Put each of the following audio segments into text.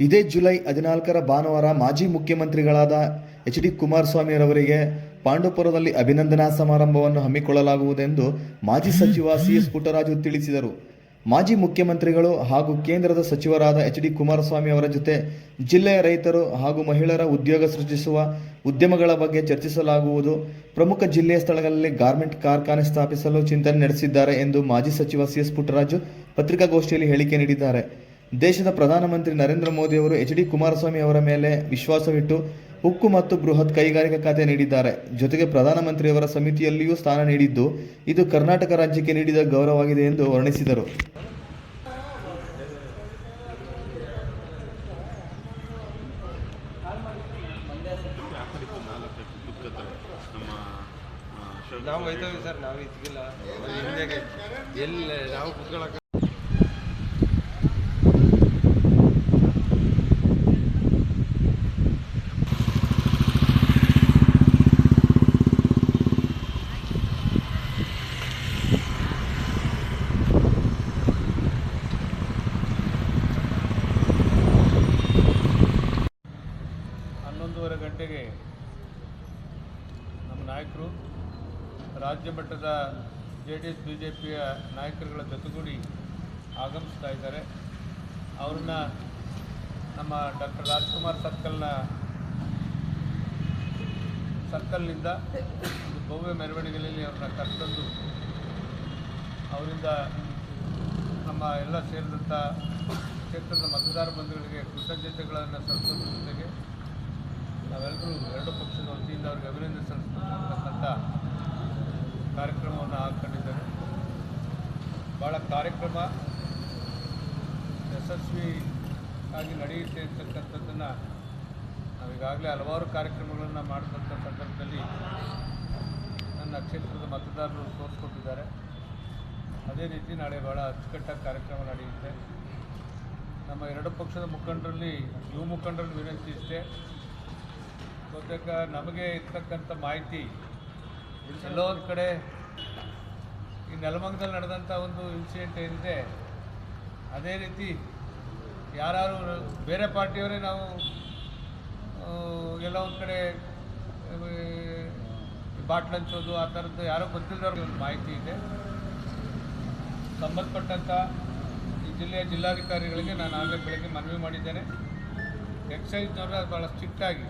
ಇದೇ ಜುಲೈ ಹದಿನಾಲ್ಕರ ಭಾನುವಾರ ಮಾಜಿ ಮುಖ್ಯಮಂತ್ರಿಗಳಾದ ಎಚ್ ಡಿ ಕುಮಾರಸ್ವಾಮಿರವರಿಗೆ ಪಾಂಡುಪುರದಲ್ಲಿ ಅಭಿನಂದನಾ ಸಮಾರಂಭವನ್ನು ಹಮ್ಮಿಕೊಳ್ಳಲಾಗುವುದೆಂದು ಮಾಜಿ ಸಚಿವ ಸಿ ಎಸ್ ಪುಟ್ಟರಾಜು ತಿಳಿಸಿದರು. ಮಾಜಿ ಮುಖ್ಯಮಂತ್ರಿಗಳು ಹಾಗೂ ಕೇಂದ್ರದ ಸಚಿವರಾದ ಎಚ್ ಡಿ ಕುಮಾರಸ್ವಾಮಿ ಅವರ ಜೊತೆ ಜಿಲ್ಲೆಯ ರೈತರು ಹಾಗೂ ಮಹಿಳೆಯರ ಉದ್ಯೋಗ ಸೃಷ್ಟಿಸುವ ಉದ್ಯಮಗಳ ಬಗ್ಗೆ ಚರ್ಚಿಸಲಾಗುವುದು. ಪ್ರಮುಖ ಜಿಲ್ಲೆಯ ಸ್ಥಳಗಳಲ್ಲಿ ಗಾರ್ಮೆಂಟ್ ಕಾರ್ಖಾನೆ ಸ್ಥಾಪಿಸಲು ಚಿಂತನೆ ನಡೆಸಿದ್ದಾರೆ ಎಂದು ಮಾಜಿ ಸಚಿವ ಸಿ ಎಸ್ ಪುಟ್ಟರಾಜು ಪತ್ರಿಕಾಗೋಷ್ಠಿಯಲ್ಲಿ ಹೇಳಿಕೆ ನೀಡಿದ್ದಾರೆ. ದೇಶದ ಪ್ರಧಾನಮಂತ್ರಿ ನರೇಂದ್ರ ಮೋದಿ ಅವರು ಎಚ್ ಡಿ ಕುಮಾರಸ್ವಾಮಿ ಅವರ ಮೇಲೆ ವಿಶ್ವಾಸವಿಟ್ಟು ಉಕ್ಕು ಮತ್ತು ಬೃಹತ್ ಕೈಗಾರಿಕಾ ಖಾತೆ ನೀಡಿದ್ದಾರೆ. ಜೊತೆಗೆ ಪ್ರಧಾನಮಂತ್ರಿಯವರ ಸಮಿತಿಯಲ್ಲಿಯೂ ಸ್ಥಾನ ನೀಡಿದ್ದು ಇದು ಕರ್ನಾಟಕ ರಾಜ್ಯಕ್ಕೆ ನೀಡಿದ ಗೌರವವಾಗಿದೆ ಎಂದು ವರ್ಣಿಸಿದರು. ನಾವು ಸರ್, ನಾವು ಎಲ್ಲಿ ನಾವು ರಾಜ್ಯ ಮಟ್ಟದ J D S B J ಪಿಯ ನಾಯಕರುಗಳ ಜೊತೆಗೂಡಿ ಆಗಮಿಸ್ತಾ ಇದ್ದಾರೆ. ಅವ್ರನ್ನ ನಮ್ಮ ಡಾಕ್ಟರ್ ರಾಜ್ಕುಮಾರ್ ಸರ್ಕಲ್ನ ಸರ್ಕಲ್ನಿಂದ ಒಂದು ಭವ್ಯ ಮೆರವಣಿಗೆಯಲ್ಲಿ ಅವ್ರನ್ನ ಕರೆತಂದು ಅವರಿಂದ ನಮ್ಮ ಎಲ್ಲ ಸೇರಿದಂಥ ಕ್ಷೇತ್ರದ ಮತದಾರ ಬಂಧುಗಳಿಗೆ ಕೃತಜ್ಞತೆಗಳನ್ನು ಸಲ್ಲಿಸೋದ್ರ ಜೊತೆಗೆ ನಾವೆಲ್ಲರೂ ಎರಡು ಪಕ್ಷದ ವತಿಯಿಂದ ಅವ್ರಿಗೆ ಅಭಿನಂದನೆ ಸಲ್ಲಿಸ್ತಕ್ಕಂಥ ಕಾರ್ಯಕ್ರಮವನ್ನು ಹಾಕ್ಕೊಂಡಿದ್ದಾರೆ ಭಾಳ ಕಾರ್ಯಕ್ರಮ ಯಶಸ್ವಿ ಆಗಿ ನಡೆಯುತ್ತೆ ಅಂತಕ್ಕಂಥದ್ದನ್ನು ನಾವೀಗಾಗಲೇ ಹಲವಾರು ಕಾರ್ಯಕ್ರಮಗಳನ್ನು ಮಾಡಿದಂಥ ಸಂದರ್ಭದಲ್ಲಿ ನನ್ನ ಕ್ಷೇತ್ರದ ಮತದಾರರು ತೋರಿಸ್ಕೊಟ್ಟಿದ್ದಾರೆ ಅದೇ ರೀತಿ ನಾಳೆ ಭಾಳ ಅಚ್ಚುಕಟ್ಟಾಗಿ ಕಾರ್ಯಕ್ರಮ ನಡೆಯುತ್ತೆ. ನಮ್ಮ ಎರಡು ಪಕ್ಷದ ಮುಖಂಡರಲ್ಲಿ ಯುವ ಮುಖಂಡರಲ್ಲಿ ವಿನಂತಿ ಇಷ್ಟೇ. ಬಹುತೇಕ ನಮಗೆ ಇರ್ತಕ್ಕಂಥ ಮಾಹಿತಿ ಎಲ್ಲೋ ಕಡೆ ಈ ನೆಲಮಂಗದಲ್ಲಿ ನಡೆದಂಥ ಒಂದು ಇನ್ಸಿಡೆಂಟ್ ಏನಿದೆ, ಅದೇ ರೀತಿ ಯಾರು ಬೇರೆ ಪಾರ್ಟಿಯವರೇ ನಾವು ಎಲ್ಲ ಒಂದು ಕಡೆ ಬಾಟ್ಲ್ ಹಂಚೋದು, ಆ ಥರದ್ದು ಯಾರೋ ಗೊತ್ತಿಲ್ಲದವ್ರಿಗೆ ಒಂದು ಮಾಹಿತಿ ಇದೆ. ಸಂಬಂಧಪಟ್ಟಂಥ ಈ ಜಿಲ್ಲೆಯ ಜಿಲ್ಲಾಧಿಕಾರಿಗಳಿಗೆ ನಾನು ಆಗಲೇ ಬೆಳಗ್ಗೆ ಮನವಿ ಮಾಡಿದ್ದೇನೆ. ಎಕ್ಸೈಸ್ನವರು ಭಾಳ ಸ್ಟ್ರಿಕ್ಟಾಗಿ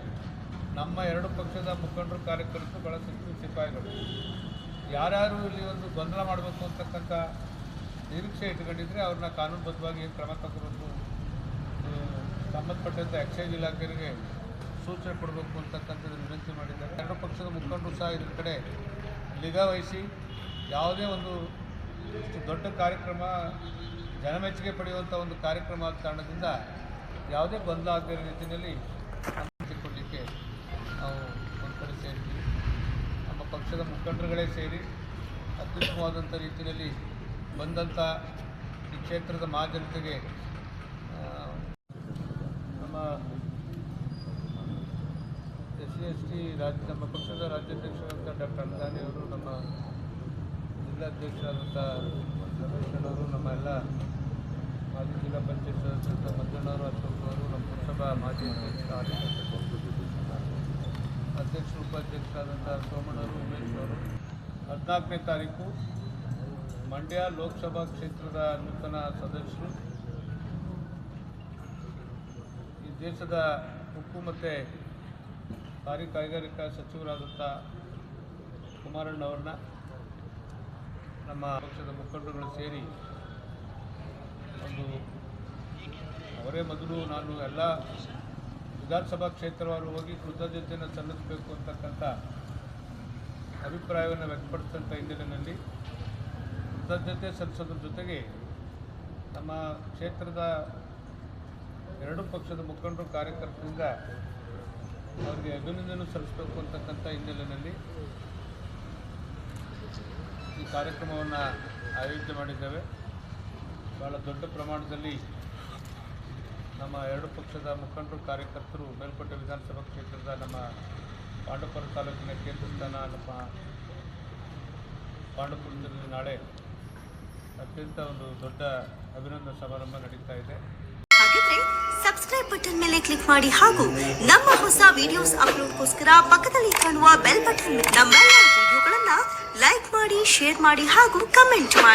ನಮ್ಮ ಎರಡು ಪಕ್ಷದ ಮುಖಂಡರು, ಕಾರ್ಯಕರ್ತರು ಬಹಳ ಸಿಪಾಯಿಗಳು. ಯಾರ್ಯಾರು ಇಲ್ಲಿ ಒಂದು ಗೊಂದಲ ಮಾಡಬೇಕು ಅಂತಕ್ಕಂಥ ನಿರೀಕ್ಷೆ ಇಟ್ಕೊಂಡಿದ್ರೆ ಅವ್ರನ್ನ ಕಾನೂನುಬದ್ಧವಾಗಿ ಕ್ರಮ ತಗೋಬೇಕು ಸಂಬಂಧಪಟ್ಟಂಥ ಎಕ್ಸೈಸ್ ಇಲಾಖೆಗೆ ಸೂಚನೆ ಕೊಡಬೇಕು ಅಂತಕ್ಕಂಥದ್ದು ವಿನಂತಿ ಮಾಡಿದ್ದಾರೆ. ಎರಡು ಪಕ್ಷದ ಮುಖಂಡರು ಸಹ ಇದ್ರ ಕಡೆ ನಿಗಾ ವಹಿಸಿ ಯಾವುದೇ ಒಂದು ಇಷ್ಟು ದೊಡ್ಡ ಕಾರ್ಯಕ್ರಮ ಜನಮೆಚ್ಚುಗೆ ಪಡೆಯುವಂಥ ಒಂದು ಕಾರ್ಯಕ್ರಮ ಆದ ಕಾರಣದಿಂದ ಯಾವುದೇ ಗೊಂದಲ ಆಗದಿರೋ ರೀತಿಯಲ್ಲಿ ಪಕ್ಷದ ಮುಖಂಡರುಗಳೇ ಸೇರಿ ಅತ್ಯುತ್ತಮವಾದಂಥ ರೀತಿಯಲ್ಲಿ ಬಂದಂಥ ಈ ಕ್ಷೇತ್ರದ ಮಾಜನತೆಗೆ ನಮ್ಮ ಎಸ್ ಸಿ ಎಸ್ ಟಿ ರಾಜ್ಯ, ನಮ್ಮ ಪಕ್ಷದ ರಾಜ್ಯಾಧ್ಯಕ್ಷರಾದಂಥ ಡಾಕ್ಟರ್ ಅನ್ದಾನಿ ಅವರು, ನಮ್ಮ ಜಿಲ್ಲಾಧ್ಯಕ್ಷರಾದಂಥ ರಮೇಶಣ್ಣವರು ನಮ್ಮ ಎಲ್ಲ ಮಾಜಿ ಜಿಲ್ಲಾ ಪಂಚಾಯತ್ ಸದಸ್ಯರಾದ ಮಂಜಣ್ಣವರು ಅಶೋಕ್ ಅವರು, ನಮ್ಮ ಪುರಸಭಾ ಮಾಜಿ ಅಧ್ಯಕ್ಷ ಅಧ್ಯಕ್ಷರು ಉಪಾಧ್ಯಕ್ಷರಾದಂಥ ಸೋಮಣ್ಣರು ಉಮೇಶ್ ಅವರು, ಹದಿನಾಲ್ಕನೇ ತಾರೀಕು ಮಂಡ್ಯ ಲೋಕಸಭಾ ಕ್ಷೇತ್ರದ ನೂತನ ಸದಸ್ಯರು, ಈ ದೇಶದ ಉಕ್ಕು ಮತ್ತು ಭಾರಿ ಕೈಗಾರಿಕಾ ಸಚಿವರಾದಂಥ ಕುಮಾರಣ್ಣವ್ರನ್ನ ನಮ್ಮ ಪಕ್ಷದ ಮುಖಂಡರುಗಳು ಸೇರಿ ಒಂದು ಅವರೇ ಮೊದಲು ನಾನು ಎಲ್ಲ ವಿಧಾನಸಭಾ ಕ್ಷೇತ್ರವಾರು ಹೋಗಿ ಕೃತಜ್ಞತೆಯನ್ನು ಸಲ್ಲಿಸಬೇಕು ಅಂತಕ್ಕಂಥ ಅಭಿಪ್ರಾಯವನ್ನು ವ್ಯಕ್ತಪಡಿಸಿದಂಥ ಹಿನ್ನೆಲೆಯಲ್ಲಿ ಕೃತಜ್ಞತೆ ಸಲ್ಲಿಸೋದ್ರ ಜೊತೆಗೆ ನಮ್ಮ ಕ್ಷೇತ್ರದ ಎರಡು ಪಕ್ಷದ ಮುಖಂಡರು ಕಾರ್ಯಕರ್ತರಿಂದ ಅವರಿಗೆ ಅಭಿನಂದನೆ ಸಲ್ಲಿಸಬೇಕು ಅಂತಕ್ಕಂಥ ಹಿನ್ನೆಲೆಯಲ್ಲಿ ಈ ಕಾರ್ಯಕ್ರಮವನ್ನು ಆಯೋಜನೆ ಮಾಡಿದ್ದೇವೆ. ಭಾಳ ದೊಡ್ಡ ಪ್ರಮಾಣದಲ್ಲಿ ನಮ್ಮ ಎರಡು ಪಕ್ಷದ ಮುಖಂಡರು, ಕಾರ್ಯಕರ್ತರು, ಮೇಲ್ಕೋಟೆ ವಿಧಾನಸಭಾ ಕ್ಷೇತ್ರದ ನಮ್ಮ ಪಾಂಡವಪುರ ತಾಲೂಕಿನ ಕೇಂದ್ರ ಸ್ಥಾನ ನಮ್ಮ ಪಾಂಡವಪುರದಲ್ಲಿ ನಾಳೆ ಅತ್ಯಂತ ಒಂದು ದೊಡ್ಡ ಅಭಿನಂದನಾ ಸಮಾರಂಭ ನಡೀತಾ ಇದೆ. ಹಾಗಿದ್ರೆ ಸಬ್ಸ್ಕ್ರೈಬ್ ಬಟನ್ ಮೇಲೆ ಕ್ಲಿಕ್ ಮಾಡಿ ಹಾಗೂ ನಮ್ಮ ಹೊಸ ವಿಡಿಯೋಸ್ ಅಪ್ಲೋಡ್ಗೋಸ್ಕರ ಪಕ್ಕದಲ್ಲಿ ಕಾಣುವ ಬೆಲ್ ಬಟನ್ ನಮ್ಮೆಲ್ಲ ವಿಡಿಯೋಗಳನ್ನ ಲೈಕ್ ಮಾಡಿ ಶೇರ್ ಮಾಡಿ ಹಾಗೂ ಕಮೆಂಟ್ ಮಾಡಿ.